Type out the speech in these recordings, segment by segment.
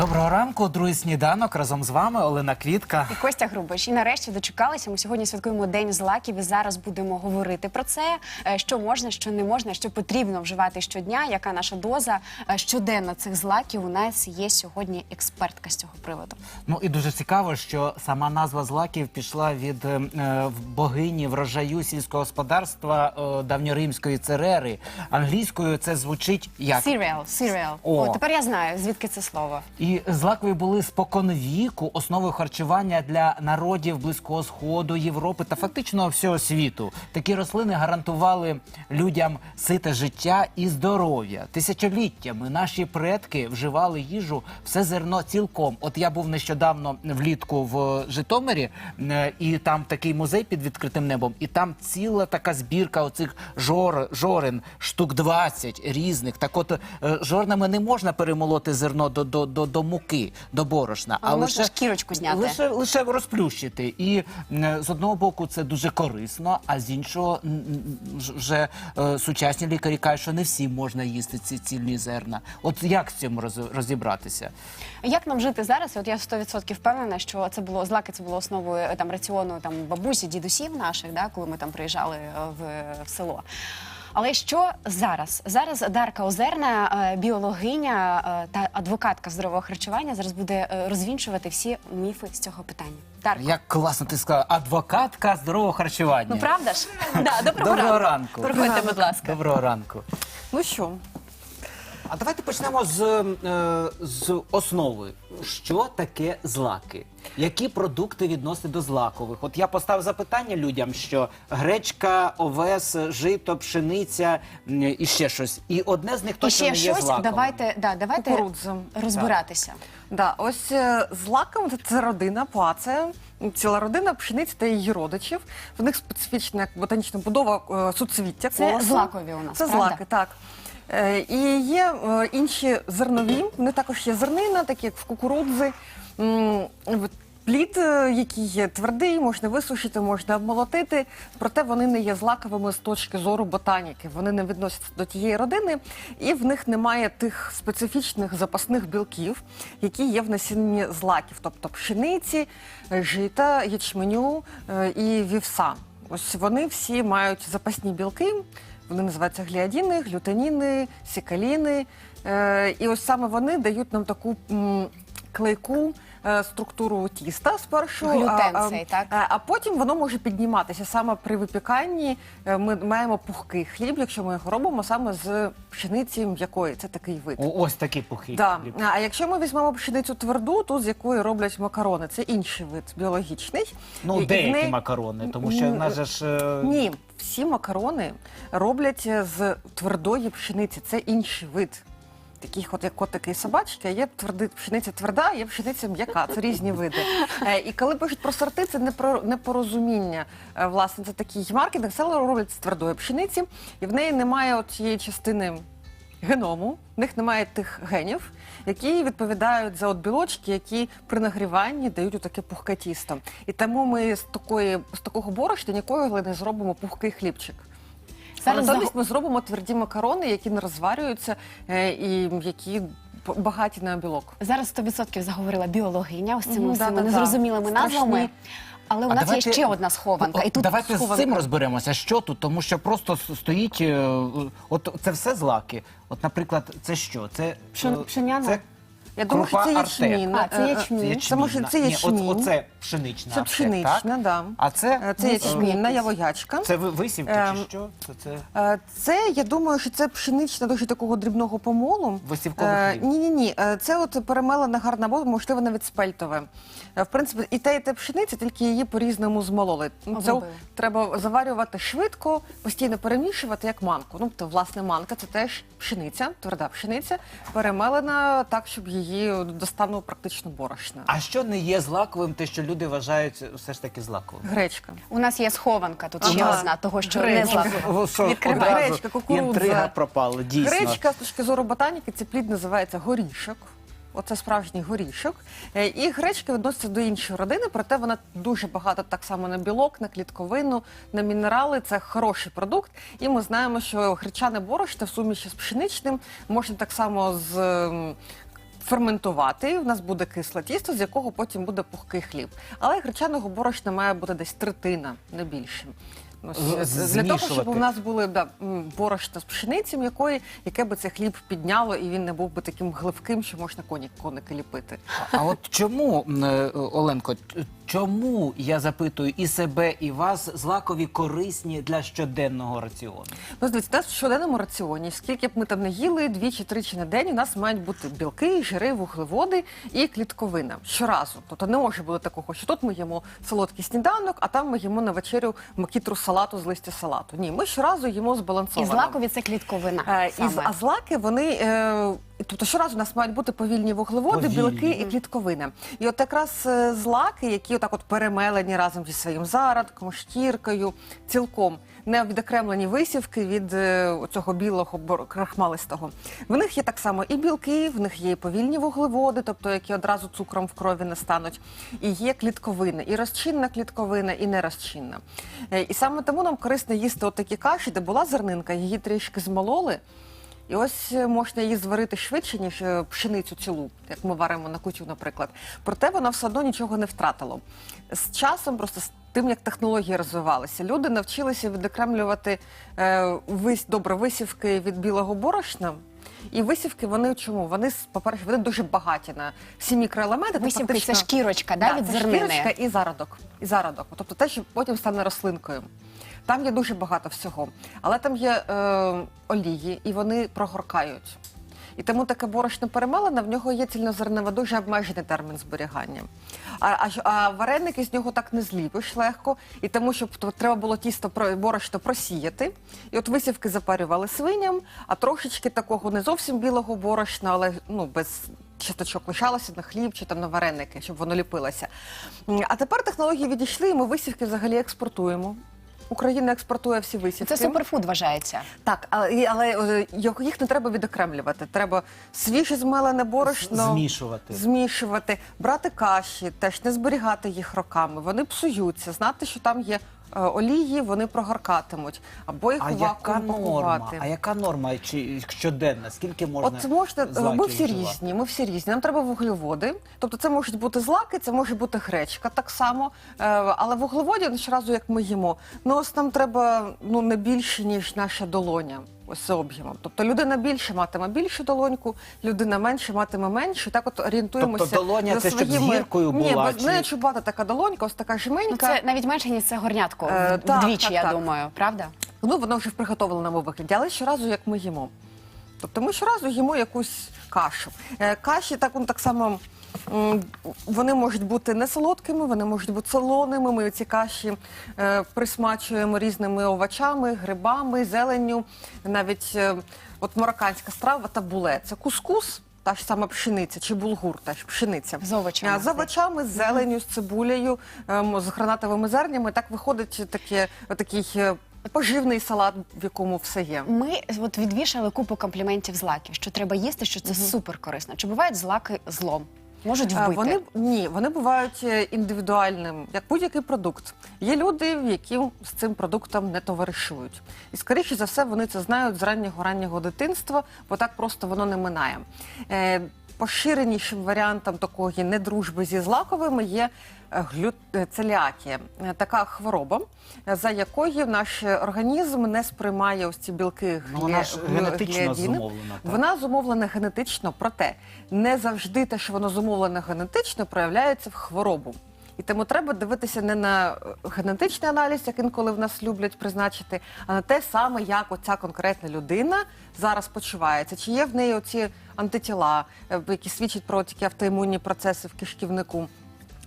Доброго ранку, другий сніданок разом з вами Олена Квітка. І Костя Грубич. І нарешті дочекалися. Ми сьогодні святкуємо День злаків і зараз будемо говорити про це, е, що можна, що не можна, що потрібно вживати щодня, яка наша доза е, щоденно цих злаків. У нас є сьогодні експертка з цього приводу. Ну і дуже цікаво, що сама назва злаків пішла від е, е, богині врожаю сільського господарства е, давньоримської церери. Англійською це звучить як Cereal, cereal. О. О, тепер я знаю, звідки це слово. І злакові були споконвіку основою харчування для народів Близького Сходу, Європи та фактично всього світу. Такі рослини гарантували людям сите життя і здоров'я. Тисячоліттями наші предки вживали їжу все зерно цілком. От я був нещодавно влітку в Житомирі, е, і там такий музей під відкритим небом, і там ціла така збірка оцих жор, жорен, штук 20 різних. Так от е, жорнами не можна перемолоти зерно до, до, до, до муки, до борошна, Але можна шкірочку зняти. Лише, лише розплющити. І з одного боку це дуже корисно, а з іншого вже е, сучасні лікарі кажуть, що не всі можна їсти ці цільні зерна. От як з цим роз- розібратися? Як нам жити зараз? От я 100% впевнена, що це було злаки, це було основою е, там раціону там бабусі, дідусів наших, да, коли ми там приїжджали е, в, в село. Але що зараз? Зараз Дарка Озерна, е, біологиня е, та адвокатка здорового харчування, зараз буде е, розвінчувати всі міфи з цього питання. Дарко, Як класно ти сказала, адвокатка здорового харчування. ну правда ж? Да, доброго, Доброго ранку. Проходьте, будь ласка. Доброго ранку. Ну що, А давайте почнемо з, е, з основи. Що таке злаки? Які продукти відносити до злакових? От я поставив запитання людям, що гречка, овес, жито, пшениця м, і ще щось. І одне з них І точно ще не є щось, злаковим. давайте, да, давайте розбиратися. да, ось е, злаком це, це родина плація, ціла родина пшениці та її родичів. В них специфічна як ботанічна будова е, суцвіття. Це колосу. злакові у нас, Це правда? злаки, так. Е, І є е, інші зернові, вони також є зернина, такі як в кукурудзи. Плід, е, який є твердий, можна висушити, можна обмолотити, проте вони не є злаковими з точки зору ботаніки. Вони не відносяться до тієї родини, і в них немає тих специфічних запасних білків, які є в насінні злаків, тобто пшениці, жита, ячменю і вівса. Ось вони всі мають запасні білки. Вони називаються гліадіни, глютаніни, сікаліни. Е, і ось саме вони дають нам таку клейку е, структуру тіста спершу. Глютен а, а, цей, так? а, а потім воно може підніматися. Саме при випіканні е, ми маємо пухкий хліб, якщо ми його робимо саме з пшениці м'якої. Це такий вид. О, ось такі пухи. Да. А якщо ми візьмемо пшеницю тверду, ту з якої роблять макарони, це інший вид біологічний. Ну, І- і в деякі неї- макарони, тому що в нас же ж... е, Ні, всі макарони роблять з твердої пшениці. Це інший вид. Таких, от як котики і собачки, а є тверди, пшениця тверда, є пшениця м'яка. Це різні види. Е, і коли пишуть про сорти, це не про непорозуміння. Е, власне, це такий маркетинг. Село роблять з твердої пшениці, і в неї немає от цієї частини геному, в них немає тих генів, які відповідають за от білочки, які при нагріванні дають таке пухке тісто. І тому ми з такої з такого борошна ніколи не зробимо пухкий хлібчик. Зараз Натомість ми зробимо тверді макарони, які не розварюються е, і які багаті на білок. Зараз 100% заговорила біологиня ось цими да-да-да. незрозумілими Страшні. назвами. Але у А нас давайте- є ще одна схованка. І тут давайте з схованка. цим розберемося. Що тут? Тому що просто с- стоїть. е, От це все злаки. От, наприклад, це що? Це Пшен- е, пшеняна? Це Я думаю, що крупа це Артек. ячмін. А, це Е, е, ячмін. Це може це Ні, от, оце пшенична. Це пшенична, так? да. А це, Е, Це ячмінна явоячка. Це ви- висівки Ем, чи що? Це, це... Е, Це я думаю, що це пшенична дуже такого дрібного помолу. Висівковий хліб. Ні, ні, ні. Це от перемелена гарна вода, можливо, навіть спельтове. Е, В принципі, і те, і те пшениця, тільки її по-різному змололи. Ну, Це Обробили. треба заварювати швидко, постійно перемішувати, як манку. Ну, то, власне, манка це теж пшениця, тверда пшениця, перемелена так, щоб її доставно практично борошна. А що не є злаковим, те, що люди вважають все ж таки злаковим? Гречка. у нас є схованка, тут ще Ага. одна, того, що не Гречка. Відкривай. Гречка, кукурудза. Інтрига пропала, дійсно. Гречка з точки зору ботаніки, це плід називається горішок. Оце справжній горішок. Е, І гречка відноситься до іншої родини, проте вона дуже багата так само на білок, на клітковину, на мінерали. Це хороший продукт. І ми знаємо, що гречане борошно в суміші з пшеничним можна так само з. ем, Ферментувати, в нас буде кисле тісто, з якого потім буде пухкий хліб. Але гречаного борошна має бути десь третина, не більше. Ну, для того, щоб у нас були да, борошно з пшениці м'якої, яке би це хліб підняло, і він не був би таким гливким, що можна коні коники ліпити. А от чому, е, Оленко, чому я запитую і себе, і вас злакові корисні для щоденного раціону? Ну, дивіться, у нас в щоденному раціоні, скільки б ми там не їли, двічі-тричі на день, у нас мають бути білки, жири, вуглеводи і клітковина щоразу. Тобто не може бути такого, що тут ми їмо солодкий сніданок, а там ми їмо на вечерю макітру салату з листя салату. Ні, ми щоразу їмо І злакові це клітковина. Е, І з- саме. а злаки вони. Е, Тобто щоразу у нас мають бути повільні вуглеводи, Повільні. білки і клітковина. І от якраз е, злаки, які отак от перемелені разом зі своїм зародком, шкіркою, цілком не відокремлені висівки від е, цього білого бор- крахмалистого. В них є так само і білки, в них є і повільні вуглеводи, тобто які одразу цукром в крові не стануть. І є клітковина, і розчинна клітковина, і нерозчинна. Е, І саме тому нам корисно їсти от такі каші, де була зернинка, її трішки змололи. І ось е, можна її зварити швидше, ніж е, пшеницю цілу, як ми варимо на кутю, наприклад. Проте вона все одно нічого не втратила. З часом, просто з тим, як технології розвивалися, люди навчилися відокремлювати е, вись, добре висівки від білого борошна. І висівки вони чому? Вони, по-перше, вони дуже багаті на всі мікроелементи. Це Висівки фактично- це шкірочка, да, від це зернини. шкірочка і зародок. І зародок. Тобто те, що потім стане рослинкою. Там є дуже багато всього. Але там є е, олії, і вони прогоркають. І тому таке борошно перемелене, в нього є цільнозернова, дуже обмежений термін зберігання. А, а, а вареники з нього так не зліпиш легко, і тому, то треба було тісто борошно просіяти. І от висівки запарювали свиням, а трошечки такого не зовсім білого борошна, але ну без часточок лишалося на хліб чи там на вареники, щоб воно ліпилося. А тепер технології відійшли, і ми висівки взагалі експортуємо. Україна експортує всі висівки. Це суперфуд вважається. Так, але, але його- їх не треба відокремлювати. Треба свіже змелене борошно Змішувати. змішувати, брати каші, теж не зберігати їх роками. Вони псуються, знати, що там є е, олії, вони прогоркатимуть, або їх А яка норма? А яка норма чи щоденна? Скільки можна? От можна, злаків ми всі вживати? різні, ми всі різні. Нам треба вуглеводи. Тобто це можуть бути злаки, це може бути гречка так само. Е, Але вуглеводів щоразу, як ми їмо, ну ось нам треба ну не більше, ніж наша долоня. Ось об'ємом. Тобто людина більше матиме більшу долоньку, людина менше матиме менше. Так от орієнтуємося. Тобто долоня за це щоб з своїми- гіркою Ні, була, без- не чи- чубата така долонька, ось така Ну, жменька. це навіть менше, ніж це горнятко. Е, так, Вдвічі, так, я так. думаю, правда? Ну, воно вже в приготовленому вигляді, але щоразу як ми їмо. Тобто ми щоразу їмо якусь кашу. Е, Каші так, он, так само. Вони можуть бути не солодкими, вони можуть бути солоними. Ми ці каші е, присмачуємо різними овочами, грибами, зеленню. Навіть е, от марокканська страва табуле це кускус, та ж сама пшениця, чи булгур, та ж пшениця. З овочами. А, З овочами, з зеленню, з цибулею, ем, з гранатовими зернями. Так виходить таке, такий е, поживний салат, в якому все є. Ми от відвішали купу компліментів злаків, що треба їсти, що це супер корисно. Чи бувають злаки злом? Можуть вбити? Вони ні, вони бувають е, індивідуальним, як будь-який продукт. Є люди, які з цим продуктом не товаришують. І скоріше за все, вони це знають з раннього раннього дитинства, бо так просто воно не минає. Е, Поширенішим варіантом такої недружби зі злаковими є глю... е, целіакія. Е, Така хвороба, е, за якою наш організм не сприймає ось ці білки Ну, вона ж генетично гліадіни. зумовлена, так? Вона зумовлена генетично, проте не завжди те, що воно зумовлене генетично, проявляється в хворобу. І тому треба дивитися не на генетичний аналіз, як інколи в нас люблять призначити, а на те саме, як оця конкретна людина зараз почувається. Чи є в неї оці антитіла, які свідчать про такі автоімунні процеси в кишківнику.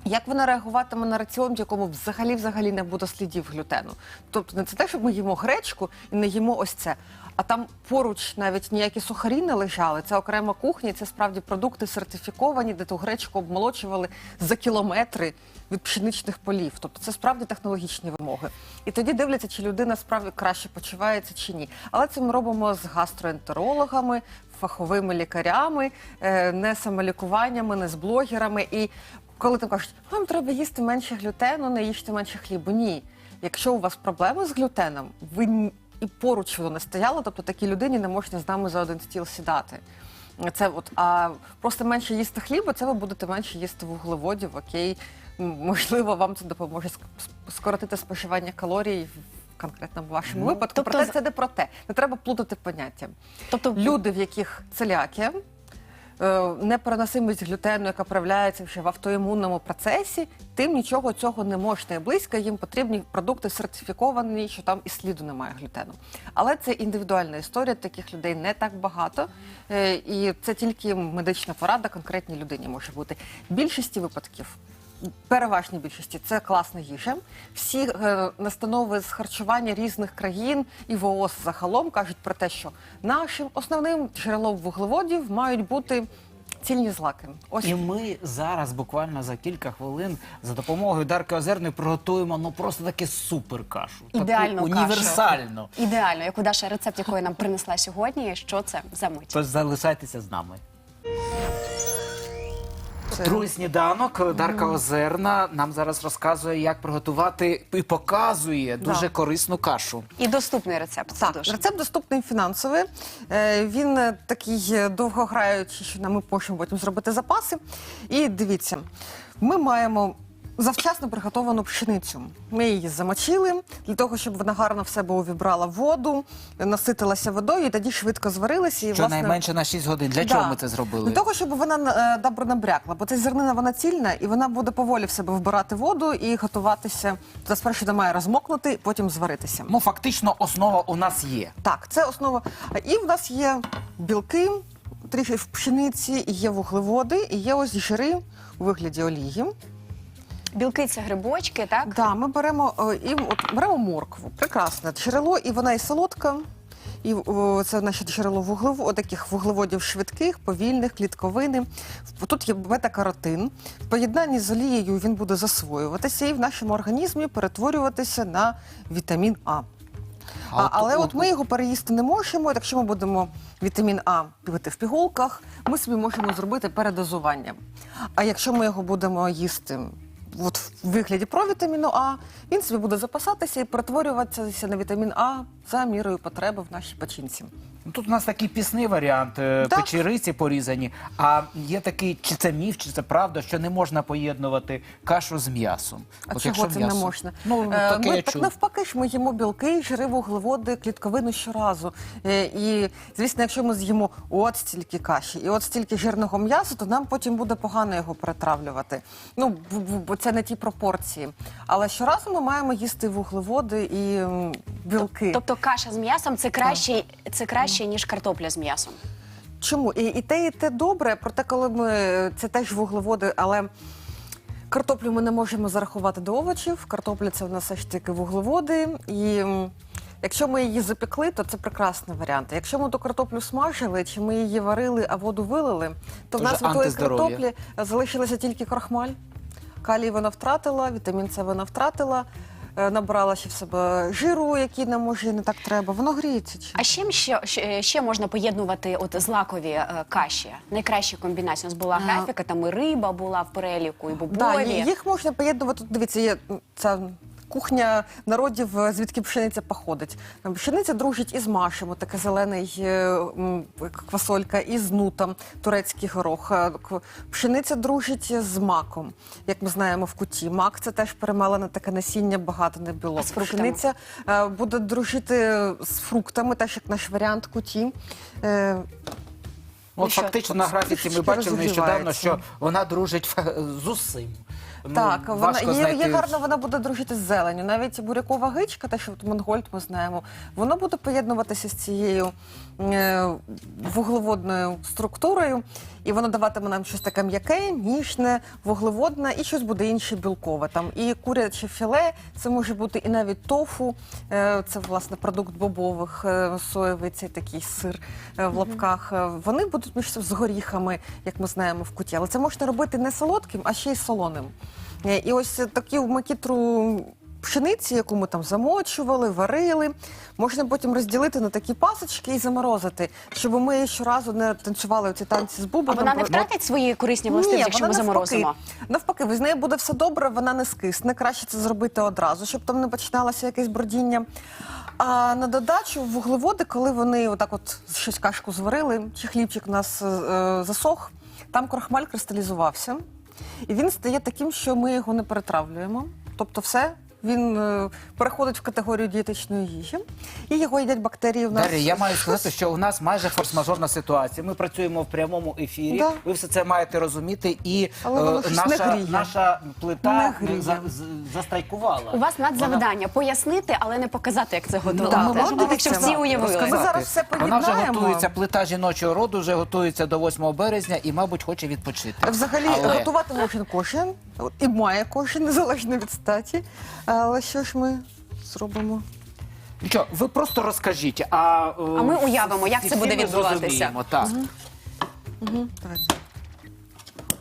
Як вона реагуватиме на раціон, в якому взагалі взагалі не буде слідів глютену? Тобто не це те, щоб ми їмо гречку і не їмо ось це. А там поруч навіть ніякі сухарі не лежали. Це окрема кухня, це справді продукти сертифіковані, де ту гречку обмолочували за кілометри від пшеничних полів. Тобто це справді технологічні вимоги. І тоді дивляться, чи людина справді краще почувається чи ні. Але це ми робимо з гастроентерологами, фаховими лікарями, е, не самолікуваннями, не з блогерами. І коли там кажуть, вам треба їсти менше глютену, не їжте менше хлібу. Ні. Якщо у вас проблеми з глютеном, ви і поруч воно не стояло, тобто такій людині не можна з нами за один стіл сідати. Це от, а просто менше їсти хлібу, це ви будете менше їсти вуглеводів, окей. Можливо, вам це допоможе ск- ск- скоротити споживання калорій в конкретному вашому випадку. тобто Проте це не про те. Не треба плутати поняття. Тобто Люди, в яких целіакія, е, непереносимість глютену, яка проявляється вже в автоімунному процесі, тим нічого цього не можна і близько. Їм потрібні продукти сертифіковані, що там і сліду немає глютену. Але це індивідуальна історія. Таких людей не так багато, е, і це тільки медична порада конкретній людині може бути. Більшості випадків. Переважній більшості це класна їжа. Всі е, настанови з харчування різних країн і ВООЗ загалом кажуть про те, що нашим основним джерелом вуглеводів мають бути цільні злаки. Ось І ми зараз буквально за кілька хвилин за допомогою Дарки Озерної приготуємо ну просто таке супер кашу. Ідеальну таку кашу. ідеально, яку Даша рецепт, якої нам принесла сьогодні. Що це за мить? Тож залишайтеся з нами. Це- Другий сніданок Дарка Озерна нам зараз розказує, як приготувати і показує дуже Да. корисну кашу. І доступний рецепт. Це Так, дуже. рецепт доступний фінансовий. Е, Він е, такий е, довгограючий, що нам ми можемо потім зробити запаси. І дивіться, ми маємо. Завчасно приготовану пшеницю. Ми її замочили для того, щоб вона гарно в себе увібрала воду, наситилася водою і тоді швидко зварилася. І, Щонайменше на 6 годин. Для Да. чого ми це зробили? Для того, щоб вона е, добре набрякла, бо ця зернина вона цільна, і вона буде поволі в себе вбирати воду і готуватися. Тобто спершу вона має розмокнути, потім зваритися. Ну, фактично, основа у нас є. Так, це основа. І в нас є білки, трішки в пшениці, і є вуглеводи, і є ось жири у вигляді олії. Білки це грибочки, так? Да, ми беремо е, і от беремо моркву. Прекрасне джерело, і вона і солодка. І о, це наше джерело вуглев... таких вуглеводів швидких, повільних, клітковини. Тут є бета-каротин. В поєднанні з олією він буде засвоюватися і в нашому організмі перетворюватися на вітамін А. А, але от- от ми його переїсти не можемо. Якщо ми будемо вітамін А пити в пігулках, ми собі можемо зробити передозування. А якщо ми його будемо їсти от в вигляді провітаміну А, він собі буде запасатися і перетворюватися на вітамін А за мірою потреби в нашій печінці. Тут у нас такий пісний варіант, е, Так. печериці порізані. А є такий, чи це міф, чи це правда, що не можна поєднувати кашу з м'ясом. А От чого це не можна? Ну, Е, таке ми я так чув. навпаки ж ми їмо білки, жири, вуглеводи, клітковину щоразу. Е, І звісно, якщо ми з'їмо от стільки каші і от стільки жирного м'яса, то нам потім буде погано його перетравлювати. Ну бо це не ті пропорції. Але щоразу ми маємо їсти вуглеводи і білки. Тобто каша з м'ясом це краще, це краще, ніж картопля з м'ясом. Чому? І, і те, і те добре, проте, коли ми це теж вуглеводи, але картоплю ми не можемо зарахувати до овочів. Картопля це в нас все ж таки вуглеводи. І м, якщо ми її запекли, то це прекрасний варіант. Якщо ми ту картоплю смажили, чи ми її варили, а воду вилили, то в Дуже нас у тої антиздоров'я. картоплі залишилася тільки крахмаль. Калій вона втратила, вітамін С вона втратила. Е, Набрала ще в себе жиру, який нам може не так треба. Воно гріється. Чи? А чим ще, ще, ще можна поєднувати от злакові е, каші? Найкраща комбінація. У нас була А. графіка, там і риба була в переліку, і бобові. Да, їх можна поєднувати. Дивіться, є це. ця кухня народів, е, звідки пшениця походить. Пшениця дружить із машем, таке зелений е, квасолька, і з нутом, турецький горох. Е, Пшениця дружить з маком, як ми знаємо в куті. Мак це теж перемелене таке насіння, багато не білок. А з фруктами? Пшениця буде дружити з фруктами, теж як наш варіант куті. Е, От що, фактично на графіці ми бачили нещодавно, що вона дружить з усім. Ну, Так, вона важко є, знайти. є гарно, вона буде дружити з зеленю. Навіть бурякова гичка, те, що от Монгольд ми знаємо, воно буде поєднуватися з цією е, вуглеводною структурою, і воно даватиме нам щось таке м'яке, ніжне, вуглеводне, і щось буде інше білкове. Там і куряче філе, це може бути і навіть тофу, е, це власне продукт бобових, е, соєвий цей такий сир е, в лапках. Вони будуть між з горіхами, як ми знаємо в куті. Але це можна робити не солодким, а ще й солоним. І ось таку макітру пшениці, яку ми там замочували, варили, можна потім розділити на такі пасочки і заморозити, щоб ми щоразу не танцювали ці танці з А вона не бо- втратить свої корисні ні, властивості, якщо ми заморозимо. навпаки. Навпаки, з нею буде все добре, вона не скисне. Краще це зробити одразу, щоб там не починалося якесь бродіння. А на додачу вуглеводи, коли вони отак от щось кашку зварили, чи хлібчик у нас е, засох, там крохмаль кристалізувався. І він стає таким, що ми його не перетравлюємо. Тобто все. Він е, переходить в категорію дієтичної їжі, і його їдять бактерії в нас. Дар'я, я маю сказати, що у нас майже форс-мажорна ситуація. Ми працюємо в прямому ефірі. Да. Ви все це маєте розуміти. І Але воно е, щось не наша, гріє. наша плита Не гріє. за- з- застрайкувала. У вас надзавдання пояснити, але не показати, як це готувати. Да, щоб щоб всі уявили. Ми зараз все Вона вже поєднаємо. готується, плита жіночого роду вже готується до 8 березня і, мабуть, хоче відпочити. Взагалі Але- готувати може кожен, і має кожен, незалежно від статі. Але що ж ми зробимо? Що, ви просто розкажіть, а, е, А ми уявимо, як це буде відбуватися. зрозуміємо, Так. Давайте.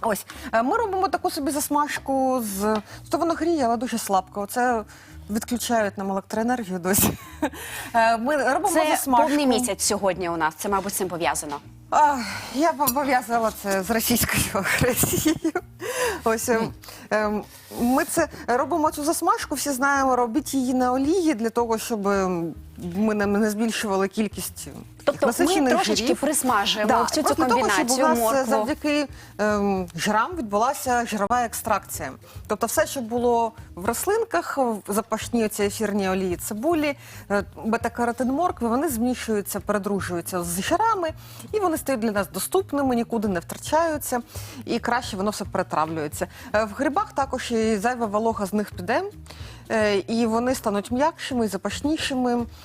Ось е, ми робимо таку собі засмажку з то воно гріє, але дуже слабко. Це відключають нам електроенергію досі. Е, Ми робимо Це засмажку. повний місяць сьогодні у нас. Це, мабуть, з цим пов'язано. А, я пов'язала це з російською агресією. Ось ем, ем, ми це робимо цю засмажку. Всі знаємо, робіть її на олії для того, щоб ем, ми не, не збільшували кількість Тобто ми насичених трошечки жирів. присмажуємо Да, всю цю просто того, щоб у е, моркву. завдяки ем, жирам відбулася жирова екстракція. Тобто, все, що було в рослинках, в запашні ці ефірні олії цибулі, е, бета-каротин моркви, вони змішуються, передружуються з жирами, і вони стають для нас доступними, нікуди не втрачаються, і краще воно все перетравлюється. Е, В грибах також і зайва волога з них піде, е, і вони стануть м'якшими і запашнішими.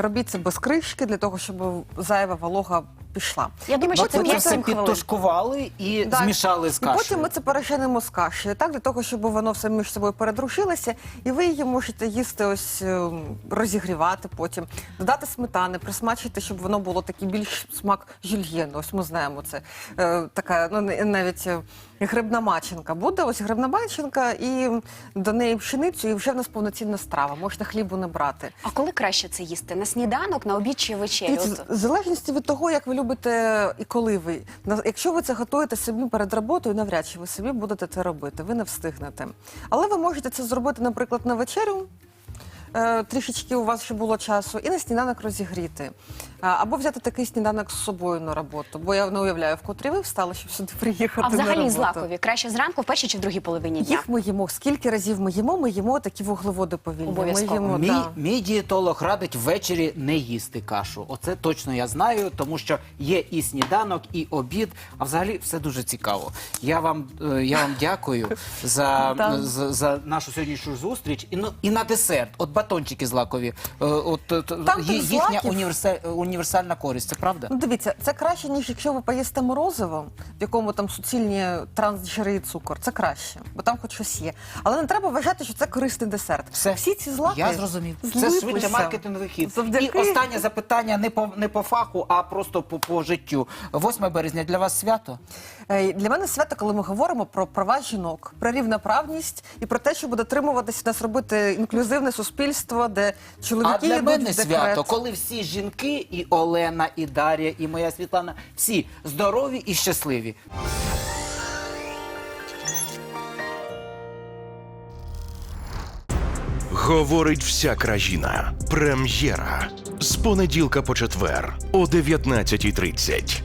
Робіть це без кришки для того, щоб зайва волога пішла. Я думаю, що це Ви це 5-7 хвилин. підтушкували і Так. змішали з І кашею. потім ми це переженемо з кашею, так для того, щоб воно все між собою передрушилося, і ви її можете їсти, ось ем, розігрівати потім, додати сметани, присмачити, щоб воно було такий більш смак жюльєну. Ось ми знаємо це е, така, ну не- навіть е, грибна маченка буде. Ось грибна маченка, і до неї пшеницю, і вже в нас повноцінна страва. Можна хлібу не брати. А коли краще це їсти? На сніданок, на обід чи вечерю? Дивіться, От в залежності від того, як ви любите і коли ви. На- Якщо ви це готуєте собі перед роботою, навряд чи ви собі будете це робити, ви не встигнете. Але ви можете це зробити, наприклад, на вечерю. Е, Трішечки у вас ще було часу, і на сніданок розігріти. А, Або взяти такий сніданок з собою на роботу. Бо я не уявляю, в котрі ви встали, щоб сюди приїхати. А на взагалі роботу. злакові краще зранку, в першій чи в другій половині дня? Їх ми їмо. Скільки разів ми їмо, ми їмо такі вуглеводи повільні. Ми Обов'язково. їмо, Мій, да. мій дієтолог радить ввечері не їсти кашу. Оце точно я знаю, тому що є і сніданок, і обід. А взагалі все дуже цікаво. Я вам, е, я вам дякую за, Так. за, за нашу сьогоднішню зустріч. І, ну, і на десерт, от батончики злакові. Е, От, е, т- Там тих їхня злаків- універсе- універсальна користь. Це правда? Ну, дивіться, це краще, ніж якщо ви поїсте морозиво, в якому там суцільні трансжири і цукор. Це краще, бо там хоч щось є. Але не треба вважати, що це корисний десерт. Все. Всі ці злаки Я зрозумів. Це злиплися. швидше маркетинговий хід. Завдяки... І останнє запитання не по не по фаху, а просто по, по життю. 8 березня для вас свято. Е, Для мене свято, коли ми говоримо про права жінок, про рівноправність і про те, що буде дотримуватися нас робити інклюзивне суспільство, де чоловіки А для йдуть мене в декрет. свято, коли всі жінки, і Олена, і Дар'я, і моя Світлана, всі здорові і щасливі. Говорить вся країна. Прем'єра з понеділка по четвер о 19.30.